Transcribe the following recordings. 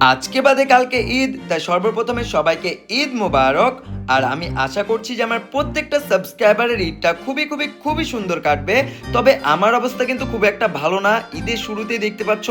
আজকে বাদে কালকে ঈদ তাই সর্বপ্রথমে সবাইকে ঈদ মোবারক। আর আমি আশা করছি যে আমার প্রত্যেকটা সাবস্ক্রাইবারের ঈদটা খুবই খুবই খুবই সুন্দর কাটবে। তবে আমার অবস্থা কিন্তু খুব একটা ভালো না। ঈদের শুরুতে দেখতে পাচ্ছ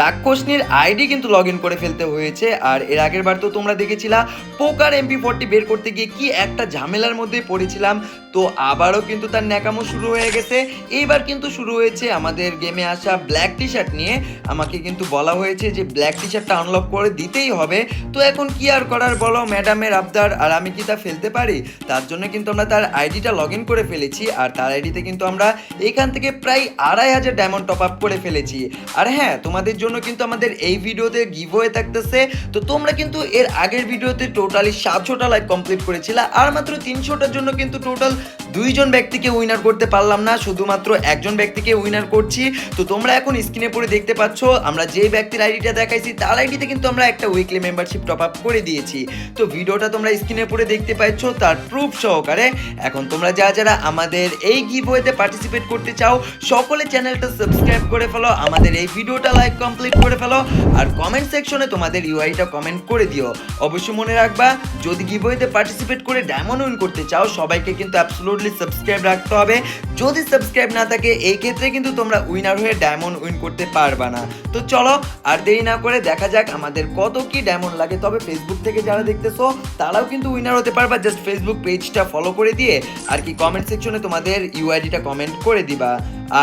রাক্ষসনির আইডি কিন্তু লগ ইন করে ফেলতে হয়েছে। আর এর আগের বার তো তোমরা দেখেছিলা পোকার এমপি ফোরটি বের করতে গিয়ে কি একটা ঝামেলার মধ্যে পড়েছিলাম। তো আবারও কিন্তু তার ন্যাকামো শুরু হয়ে গেছে। এইবার কিন্তু শুরু হয়েছে আমাদের গেমে আসা ব্ল্যাক টি শার্ট নিয়ে। আমাকে কিন্তু বলা হয়েছে যে ব্ল্যাক টি শার্টটা আনলক করে দিতেই হবে। তো এখন কি আর করার বলো ম্যাডামের আবদার। আর আমি কি তা ফেলতে পারি? তার জন্য কিন্তু আমরা তার আইডিটা লগ ইন করে ফেলেছি আর তার আইডিতে কিন্তু আমরা এখান থেকে প্রায় আড়াই হাজার ডায়মন্ড টপ আপ করে ফেলেছি। আর হ্যাঁ তোমাদের জন্য কিন্তু আমাদের এই ভিডিওতে গিভ হয়ে থাকতেছে। তো তোমরা কিন্তু এর আগের ভিডিওতে টোটালি সাতশোটা লাইক কমপ্লিট করেছিল। আর মাত্র তিনশোটার জন্য কিন্তু টোটাল দুইজন ব্যক্তিকে উইনার করতে পারলাম না, শুধুমাত্র একজন ব্যক্তিকে উইনার করছি। তো তোমরা এখন স্ক্রিনে পড়ে দেখতে পাচ্ছ, আমরা যে ব্যক্তির আইডিটা দেখাইছি, তার আইডিতে কিন্তু আমরা একটা উইকলি মেম্বারশিপ টপ আপ করে দিয়েছি। তো ভিডিওটা তোমরা স্ক্রিনে পড়ে দেখতে পাচ্ছ, তার প্রুফ সহকারে এখন তোমরা যারা যারা আমাদের এই গিভওয়েতে পার্টিসিপেট করতে চাও, সকলে চ্যানেলটা সাবস্ক্রাইব করে ফেলো, আমাদের এই ভিডিওটা লাইক কমপ্লিট করে ফেলো, আর কমেন্ট সেকশনে তোমাদের ইউআইটা কমেন্ট করে দিও। অবশ্যই মনে রাখবা, যদি গিভওয়েতে পার্টিসিপেট করে ডায়মন্ড উইন করতে চাও, সবাইকে কিন্তু অ্যাবসলুটলি সাবস্ক্রাইব রাখতে হবে। যদি সাবস্ক্রাইব না থাকে, এই ক্ষেত্রে কিন্তু তোমরা উইনার হয়ে ডায়মন্ড উইন করতে পারবা না। তো চলো, আর দেরি না করে দেখা যাক আমাদের কত কি ডায়মন্ড লাগে। তবে ফেসবুক থেকে যারা দেখতেছো, তারাও কিন্তু উইনার হতে পারবা। জাস্ট ফেসবুক পেজটা ফলো করে দিয়ে, আর কি কমেন্ট সেকশনে তোমাদের ইউআইডিটা কমেন্ট করে দিবা।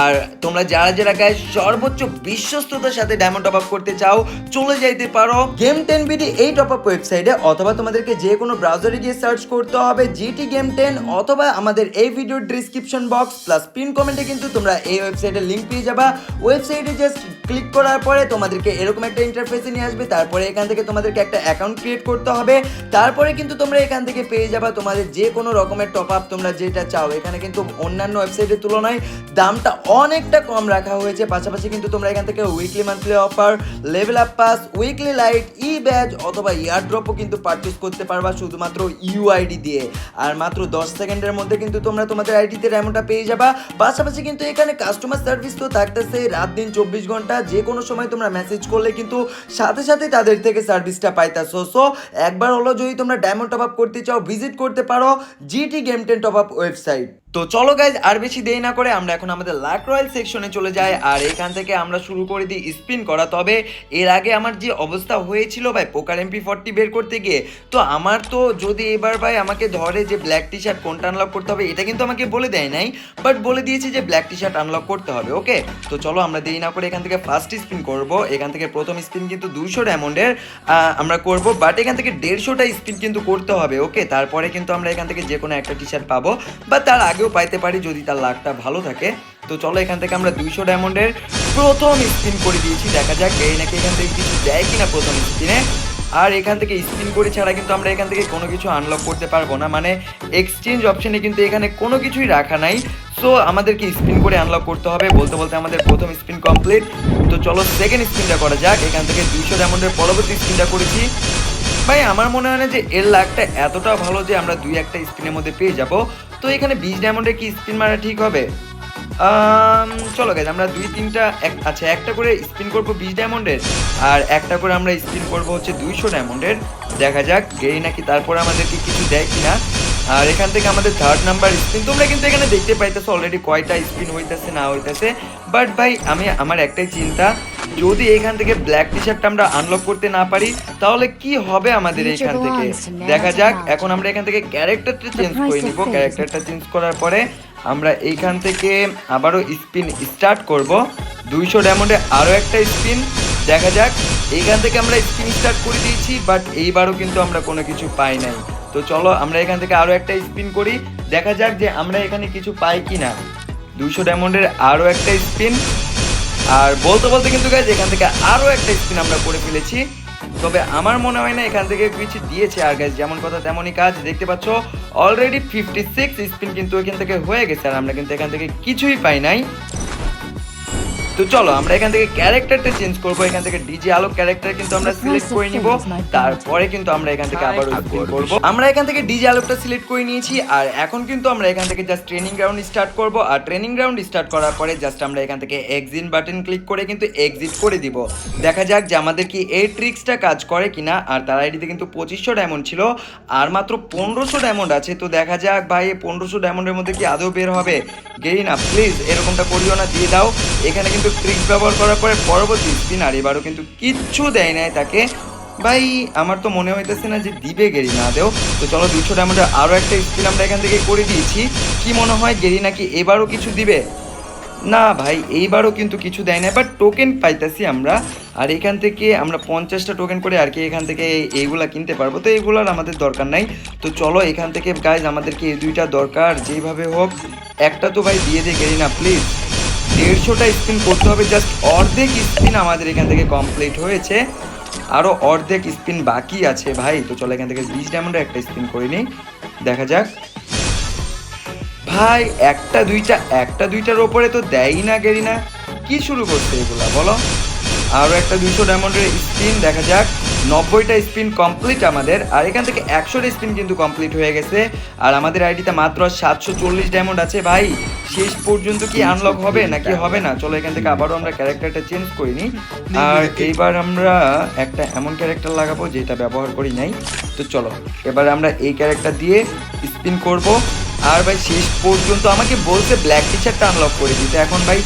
আর তোমরা যারা যারা গায়ে সর্বোচ্চ বিশ্বস্ততার সাথে ডায়মন্ড টপ আপ করতে চাও, চলে যাইতে পারো গেম টেন বিডি এই টপ আপ ওয়েবসাইটে অথবা তোমাদেরকে যে কোনো ব্রাউজারে গিয়ে সার্চ করতে হবে জিটি গেম টেন অথবা আমাদের এই ভিডিওর ডিসক্রিপশন বক্স প্লাস পিন কমেন্টে কিন্তু তোমরা এই ওয়েবসাইটের লিঙ্ক পেয়ে যাবা। ওয়েবসাইটে জাস্ট ক্লিক করার পরে তোমাদেরকে এরকম একটা ইন্টারফেসে নিয়ে আসবে, তারপরে এখান থেকে তোমাদেরকে একটা অ্যাকাউন্ট ক্রিয়েট করতে হবে, তারপরে কিন্তু তোমরা এখান থেকে পেয়ে যাবা তোমাদের যে কোনো রকমের টপ আপ তোমরা যেটা চাও। এখানে কিন্তু অন্যান্য ওয়েবসাইটের তুলনায় দামটা অনেকটা কম রাখা হয়েছে। পাশাপাশি কিন্তু তোমরা এখান থেকে weekly monthly offer level up pass weekly lite ই ব্যাজ অথবা ইয়ার ড্রপও কিন্তু পারচেস করতে পারবা শুধুমাত্র ইউআইডি দিয়ে। আর মাত্র দশ সেকেন্ডের মধ্যে কিন্তু তোমরা তোমাদের আইডিতে ডায়মন্ডটা পেয়ে যাবা। পাশাপাশি কিন্তু এখানে কাস্টমার সার্ভিস তো থাকতেছে রাত দিন চব্বিশ ঘণ্টা। যে কোনো সময় তোমরা মেসেজ করলে কিন্তু সাথে সাথে তাদের থেকে সার্ভিসটা পাইতাছো সো একবার হলো যদি তোমরা ডায়মন্ড টপ আপ করতে চাও ভিজিট করতে পারো GT game ten top up website তো চলো গাইজ আর বেশি দেরি না করে আমরা এখন আমাদের লাক রয়্যাল সেকশনে চলে যাই। আর এখান থেকে আমরা শুরু করে দিই স্পিন করা। তবে এর আগে আমার যে অবস্থা হয়েছিল ভাই পোকার এমপি ফর্টি বের করতে গিয়ে, তো আমার তো যদি এবার ভাই আমাকে ধরে যে ব্ল্যাক টি শার্ট কোনটা আনলক করতে হবে, এটা কিন্তু আমাকে বলে দেয় নাই বাট বলে দিয়েছে যে ব্ল্যাক টি শার্ট আনলক করতে হবে ওকে তো চলো আমরা দেরি না করে এখান থেকে ফার্স্ট স্পিন করব। এখান থেকে প্রথম স্পিন কিন্তু দুইশো ডায়মন্ডের আমরা করব বাট এখান থেকে দেড়শোটা স্পিন কিন্তু করতে হবে ওকে তারপরে কিন্তু আমরা এখান থেকে যে কোনো একটা টি শার্ট পাবো বা তার আগেও পাইতে পারি যদি তার লাকটা ভালো থাকে। তো চলো এখান থেকে আমরা দুইশো ডায়মন্ডের প্রথম স্পিন করে দিয়েছি। দেখা যাক এই নাকি এখান থেকে কিছু দেয় কিনা প্রথম স্পিনে আর এখান থেকে স্পিন করে ছাড়া কিন্তু আমরা এখান থেকে কোনো কিছু আনলক করতে পারব না। মানে এক্সচেঞ্জ অপশনে কিন্তু এখানে কোনো কিছুই রাখা নাই। সো আমাদেরকে স্পিন করে আনলক করতে হবে। বলতে বলতে আমাদের প্রথম স্পিন কমপ্লিট তো চলো সেকেন্ড স্পিনটা করা যাক। এখান থেকে দুইশো ডায়মন্ডের পরবর্তী স্পিনটা করেছি। ভাই, আমার মনে হয় না যে এর লাকটা এতটা ভালো যে আমরা দুই একটা স্পিনের মধ্যে পেয়ে যাব। তো এখানে বিশ ডায়মন্ডে কি স্পিন মারা ঠিক হবে? চলো গেছে আমরা দুই তিনটা, এক আচ্ছা একটা করে স্পিন করব বিশ ডায়মন্ডের আর একটা করে আমরা স্পিন করব হচ্ছে দুইশো ডায়মন্ডের দেখা যাক গেই নাকি তারপর আমাদেরকে কিছু দেয় কিনা। আর এখান থেকে আমাদের থার্ড নাম্বার স্পিন তোমরা কিন্তু এখানে দেখতে পাইতেছো অলরেডি কয়টা স্পিন হইতেছে না হইতেছে। বাট ভাই আমি আমার একটাই চিন্তা যদি এখান থেকে ব্ল্যাক টি শার্টটা আমরা আনলক করতে না পারি তাহলে কি হবে আমাদের এখান থেকে? দেখা যাক এখন আমরা এখান থেকে ক্যারেক্টারটা চেঞ্জ করে নিব ক্যারেক্টারটা চেঞ্জ করার পরে আমরা এইখান থেকে আবারও স্পিন স্টার্ট করব। দুইশো ডায়মন্ডে আরও একটা স্পিন দেখা যাক। এইখান থেকে আমরা স্পিন স্টার্ট করে দিয়েছি বাট এইবারও কিন্তু আমরা কোনো কিছু পাই নাই। তো চলো আমরা এখান থেকে আরও একটা স্পিন করি। দেখা যাক যে আমরা এখানে কিছু পাই কি না দুইশো ডায়মন্ডের আরও একটা স্পিন আর বলতে বলতে কিন্তু গাইজ এখান থেকে আরও একটা স্পিন আমরা করে ফেলেছি। তবে আমার মনে হয় না এখান থেকে কিছু দিয়েছে। আর গাইজ যেমন কথা তেমনই কাজ। দেখতে পাচ্ছ অলরেডি ফিফটি সিক্স স্পিন কিন্তু এখান থেকে হয়ে গেছে। আর আমরা কিন্তু এখান থেকে কিছুই পাই নাই। তো চলো আমরা এখান থেকে ক্যারেক্টারটা চেঞ্জ করব। এখান থেকে ডিজে আলোক ক্যারেক্টার কিন্তু আমরা সিলেক্ট করে নিব। তারপরে কিন্তু আমরা এখান থেকে আবার করব। আমরা এখান থেকে ডিজে আলোকটা সিলেক্ট করে নিয়েছি আর এখন কিন্তু আমরা এখান থেকে জাস্ট ট্রেনিং গ্রাউন্ড স্টার্ট করব। আর ট্রেনিং গ্রাউন্ড স্টার্ট করার পরে জাস্ট আমরা এখান থেকে এক্সিট বাটন ক্লিক করে কিন্তু এক্সিট করে দিব। দেখা যাক যে আমাদের কি এই ট্রিক্সটা কাজ করে কিনা। আর তার আইডিতে কিন্তু পঁচিশশো ডায়মন্ড ছিল আর মাত্র পনেরোশো ডায়মন্ড আছে। তো দেখা যাক ভাই পনেরোশো ডায়মন্ডের মধ্যে কি আদৌ বের হবে? গেই না প্লিজ এরকমটা করিও না দিয়ে দাও। এখানে কিন্তু ট্রিক্স ব্যবহার করার পরে পরবর্তী স্পিন আর এবারও কিন্তু কিচ্ছু দেয় নাই তাকে। ভাই, আমার তো মনে হইতেছে না যে দিবে গেরি না দেও। তো চলো দুশো ডায়মন্ডের আরও একটা স্পিন আমরা এখান থেকে করে দিয়েছি। কি মনে হয় গেরি নাকি এবারও কিছু দিবে? না ভাই, এইবারও কিন্তু কিছু দেয় না বাট টোকেন পাইতেছি আমরা। আর এখান থেকে আমরা পঞ্চাশটা টোকেন করে আর কি এখান থেকে এইগুলা কিনতে পারব। তো এইগুলার আমাদের দরকার নাই। তো চলো এখান থেকে গাইজ আমাদেরকে এই দুইটা দরকার। যেভাবে হোক, একটা তো ভাই দিয়ে দিয়ে গেলি না প্লিজ দেড়শোটা স্পিন করতে হবে জাস্ট অর্ধেক স্পিন আমাদের এখান থেকে কমপ্লিট হয়েছে। আরও অর্ধেক স্পিন বাকি আছে ভাই, তো চলো এখান থেকে বিশ ডায়মন্ডের একটা স্পিন করে নিই। দেখা যাক। ভাই, একটা, দুইটা, একটা, দুইটার ওপরে তো দেয়ই না গেরি না কি শুরু করছে এগুলা, বলো? আরও একটা দুইশো ডায়মন্ডের স্পিন দেখা যাক। নব্বইটা স্পিন কমপ্লিট আমাদের আর এখান থেকে একশোটা স্পিন কিন্তু কমপ্লিট হয়ে গেছে। আর আমাদের আইডিতে মাত্র সাতশো চল্লিশ ডায়মন্ড আছে। ভাই শেষ পর্যন্ত কি আনলক হবে নাকি হবে না? চলো এখান থেকে আবারও আমরা ক্যারেক্টারটা চেঞ্জ করিনি। আর এইবার আমরা একটা এমন ক্যারেক্টার লাগাবো যেটা ব্যবহার করি নাই। তো চলো এবার আমরা এই ক্যারেক্টার দিয়ে স্পিন করব। আর ভাই শেষ পর্যন্ত আমাকে বলছে ব্ল্যাক টি শার্টটা আনলক করে দিতে। এখন ভাই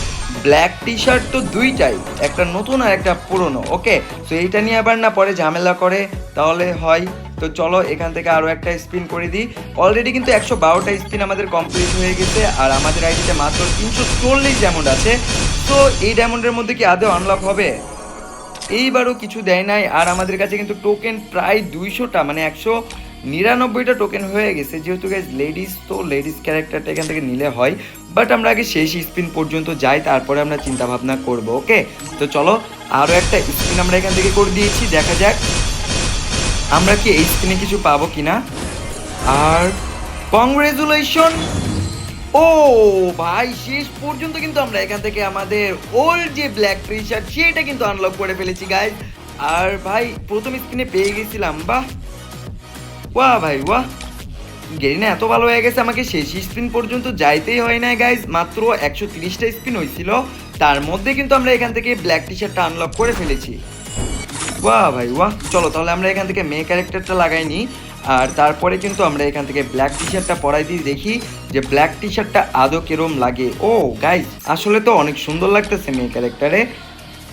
ব্ল্যাক টি শার্ট তো দুইটাই, একটা নতুন আর একটা পুরনো, ওকে? তো এইটা নিয়ে আবার না পরে ঝামেলা করে, তাহলে হয়। তো চলো, এখান থেকে আরও একটা স্পিন করে দিই। অলরেডি কিন্তু একশো বারোটা স্পিন আমাদের কমপ্লিট হয়ে গেছে, আর আমাদের আইডিতে মাত্র তিনশো চল্লিশ ডায়মন্ড আছে। তো এই ডায়মন্ডের মধ্যে কি আদৌ আনলক হবে? এইবারও কিছু দেয় নাই, আর আমাদের কাছে কিন্তু টোকেন প্রায় দুইশোটা মানে একশো নিরানব্বইটা টোকেন হয়ে গেছে, যেহেতু গাইজ লেডিস তো লেডিস ক্যারেক্টারটা এখান থেকে নিলে হয়। বাট আমরা আগে শেষ স্পিন পর্যন্ত যাই, তারপরে আমরা চিন্তা ভাবনা করব ওকে তো চলো আরও একটা স্পিন আমরা এখান থেকে করে দিয়েছি, দেখা যাক। আমরা কি এই স্পিনে কিছু পাবো কিনা? আর কংগ্রেচুলেশন ও, ভাই, শেষ পর্যন্ত কিন্তু আমরা এখান থেকে আমাদের ওল্ড যে ব্ল্যাক টি সেটা কিন্তু আনলক করে ফেলেছি গাইজ আর ভাই, প্রথম স্ক্রিনে পেয়ে গেছিলাম, বাহ! ওয়াহ ভাই ওয়াহ গেরিনা, এত ভালো হয়ে গেছে আমাকে শেষ স্পিন পর্যন্ত যাইতেই হয় না গাইজ মাত্র একশো তিরিশটা স্পিন হয়েছিল তার মধ্যে কিন্তু আমরা এখান থেকে ব্ল্যাক টি শার্টটা আনলক করে ফেলেছি। বাহ ভাই, বাহ। চলো, তাহলে আমরা এখান থেকে মেয়ে ক্যারেক্টারটা লাগাই নিই আর তারপরে কিন্তু আমরা এখান থেকে ব্ল্যাক টি শার্টটা পরাই দিয়ে দেখি যে ব্ল্যাক টি শার্টটা আদৌ কেরম লাগে। ও গাইজ আসলে তো অনেক সুন্দর লাগতেছে মেয়ে ক্যারেক্টারে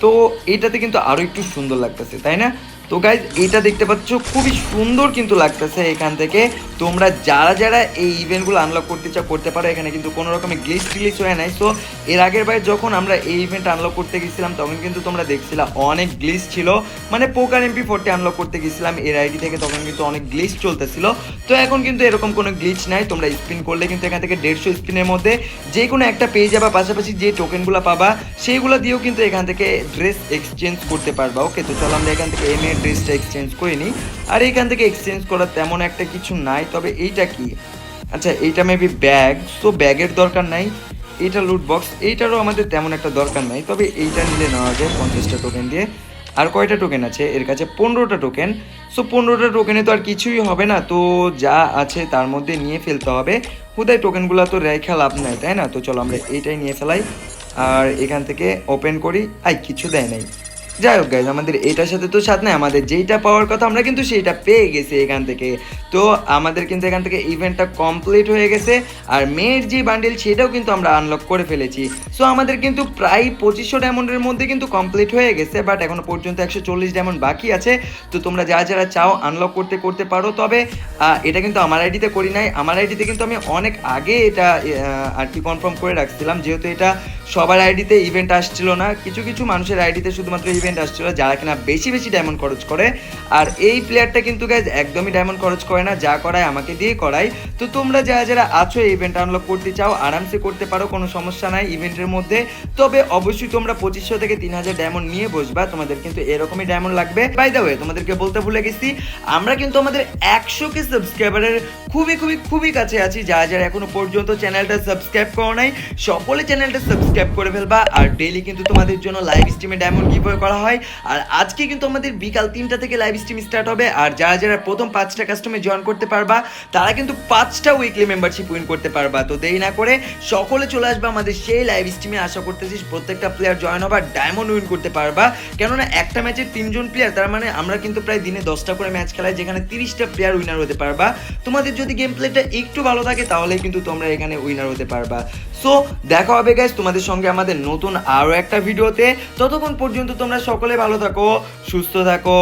তো এটাতে কিন্তু আরও একটু সুন্দর লাগতেছে, তাই না? তো গাইজ এটা দেখতে পাচ্ছ, খুবই সুন্দর কিন্তু লাগতেছে এখান থেকে। তোমরা যারা যারা এই ইভেন্টগুলো আনলক করতে চাও করতে পারো, এখানে কিন্তু কোনো রকমের গ্লিচ টিলিচ হয় নাই। সো এর আগের বার যখন আমরা এই ইভেন্ট আনলক করতে গেছিলাম, তখন কিন্তু তোমরা দেখছিলা অনেক গ্লিচ ছিল। মানে পোকার এমপি ফোরটি আনলক করতে গেছিলাম, এর আইডি থেকে তখন কিন্তু অনেক গ্লিচ চলতেছিল। তো এখন কিন্তু এরকম কোনো গ্লিচ নাই, তোমরা স্পিন করলে কিন্তু এখান থেকে দেড়শো স্পিনের মধ্যে যে কোনো একটা পেয়ে যাবা, পাশাপাশি যে টোকেনগুলো পাবা, সেইগুলো দিয়েও কিন্তু এখান থেকে ড্রেস এক্সচেঞ্জ করতে পারবা। ওকে তো চলো আমরা এখান থেকে এম এ ড্রেসটা এক্সচেঞ্জ করে নিই। আর এখান থেকে এক্সচেঞ্জ করার তেমন একটা কিছু নাই, তবে এইটা কি? আচ্ছা এইটা মেবি ব্যাগ তো ব্যাগের দরকার নাই। এইটা লুট বক্স এইটারও আমাদের তেমন একটা দরকার নাই, তবে এইটা নিলে নেওয়া যায় পঞ্চাশটা টোকেন দিয়ে। আর কয়টা টোকেন আছে? এর কাছে পনেরোটা টোকেন সো পনেরোটা টোকেনে তো আর কিছুই হবে না, তো যা আছে তার মধ্যে নিয়ে ফেলতে হবে। হুদায় টোকেনগুলো তো রেখা লাভ নাই, তাই না? তো চলো আমরা এইটাই নিয়ে ফেলাই। আর এখান থেকে ওপেন করি। আই কিছু দেয় নাই। যাই হোক গাইজ আমাদের এটার সাথে তো সাথ নাই, আমাদের যেইটা পাওয়ার কথা আমরা কিন্তু সেইটা পেয়ে গেছি এখান থেকে। তো আমাদের কিন্তু এখান থেকে ইভেন্টটা কমপ্লিট হয়ে গেছে, আর মেয়ের যে বান্ডেল সেটাও কিন্তু আমরা আনলক করে ফেলেছি। সো আমাদের কিন্তু প্রায় পঁচিশশো ডায়মন্ডের মধ্যে কিন্তু কমপ্লিট হয়ে গেছে বাট এখনও পর্যন্ত একশো চল্লিশ ডায়মন্ড বাকি আছে। তো তোমরা যা যারা চাও আনলক করতে করতে পারো। তবে এটা কিন্তু আমার আইডিতে করি নাই। আমার আইডিতে কিন্তু আমি অনেক আগে এটা আর কি কনফার্ম করে রাখছিলাম, যেহেতু এটা সবার আইডিতে ইভেন্ট আসছিল না। কিছু কিছু মানুষের আইডিতে শুধুমাত্র ইভেন্ট আসছিল, যারা কিনা বেশি বেশি ডায়মন্ড খরচ করে। আর এই প্লেয়ারটা কিন্তু গাইজ একদমই ডায়মন্ড খরচ করে না, যা করায় আমাকে দিয়ে করায়। তো তোমরা যারা যারা আছো ইভেন্ট আনলক করতে চাও, আরামসে করতে পারো, কোনো সমস্যা নাই ইভেন্টের মধ্যে। তবে অবশ্যই তোমরা পঁচিশশো থেকে তিন হাজার ডায়মন্ড নিয়ে বসবা, তোমাদের কিন্তু এরকমই ডায়মন্ড লাগবে। বাই দ্য ওয়ে তোমাদেরকে বলতে ভুলে গেছি, আমরা কিন্তু আমাদের একশো কে সাবস্ক্রাইবারের খুবই খুবই খুবই কাছে আছি। যারা যারা এখনও পর্যন্ত চ্যানেলটা সাবস্ক্রাইব করো নাই, সকলে চ্যানেলটা সাবস্ক্রাইব সাবস্ক্রাইব করে ফেলবা। আর ডেইলি কিন্তু তোমাদের জন্য লাইভ স্ট্রিমে ডায়মন্ড গিভওয়ে করা হয়। আর আজকে কিন্তু আমাদের বিকাল তিনটা থেকে লাইভ স্ট্রিম স্টার্ট হবে। আর যারা যারা প্রথম পাঁচটা কাস্টমে জয়েন করতে পারবা, তারা কিন্তু পাঁচটা উইকলি মেম্বারশিপ উইন করতে পারবা। তো দেরি না করে সকলে চলে আসবে আমাদের সেই লাইভ স্ট্রিমে আশা করতেছিস প্রত্যেকটা প্লেয়ার জয়েন হবা ডায়মন্ড উইন করতে পারবা। কেননা একটা ম্যাচের তিনজন প্লেয়ার তার মানে আমরা কিন্তু প্রায় দিনে দশটা করে ম্যাচ খেলাই যেখানে তিরিশটা প্লেয়ার উইনার হতে পারবা। তোমাদের যদি গেম প্লেটা একটু ভালো থাকে তাহলে কিন্তু তোমরা এখানে উইনার হতে পারবা। সো দেখা হবে গাইজ সঙ্গে আমাদের নতুন আরও একটা ভিডিওতে। ততক্ষণ পর্যন্ত তোমরা সকলে ভালো থাকো, সুস্থ থাকো।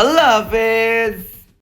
আল্লাহ হাফেজ।